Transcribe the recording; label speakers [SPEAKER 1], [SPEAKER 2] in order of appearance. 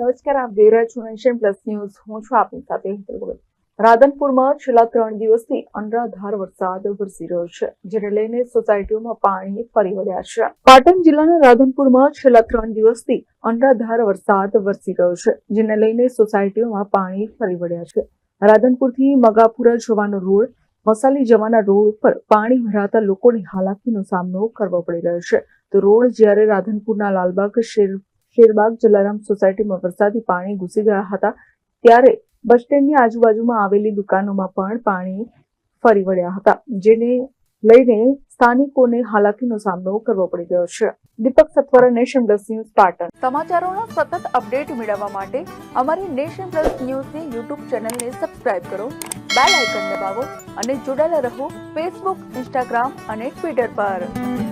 [SPEAKER 1] નમસ્કાર, આપ જોઈ રહ્યા છો નેશન પ્લસ ન્યૂઝ. હું છું આપની સાથે હિતલ ગોયલ રાધનપુરમાં છેલ્લા ત્રણ દિવસથી અનરાધાર વરસાદ વરસી રહ્યો છે, જેને લઈને સોસાયટીઓમાં પાણી ફરી વળ્યા છે. પાટણ જિલ્લાના રાધનપુરમાં છેલ્લા ત્રણ દિવસથી અનરાધાર વરસાદ વરસી રહ્યો છે, જેને લઈને સોસાયટીઓમાં પાણી ફરી વળ્યા છે. રાધનપુરથી મગાપુરા જવાનો રોડ, મસાલી જવાના રોડ પર પાણી ભરાતા લોકોને હાલાકીનો સામનો કરવો પડી રહ્યો છે. તો રોડ જ્યારે રાધનપુરના લાલબાગ શેર શેરબાગ જલારામ સોસાયટીમાં વરસાદી પાણી ઘૂસી ગયા હતા ત્યારે બસ સ્ટેન્ડની આજુબાજુમાં આવેલી દુકાનોમાં પણ પાણી ફરી વળ્યા હતા, જેને લઈને સ્થાનિકોને હાલાકીનો સામનો કરવો પડી ગયો છે. Deepak Satvara nation plus news Patan. સમાચારોનો સતત અપડેટ મેળવવા માટે અમારી નેશન પ્લસ ન્યૂઝની યુટ્યુબ ચેનલને સબસ્ક્રાઇબ કરો, બેલ આઇકન દબાવો અને જોડાયેલા રહો ફેસબુક, ઇન્સ્ટાગ્રામ અને ટ્વિટર પર.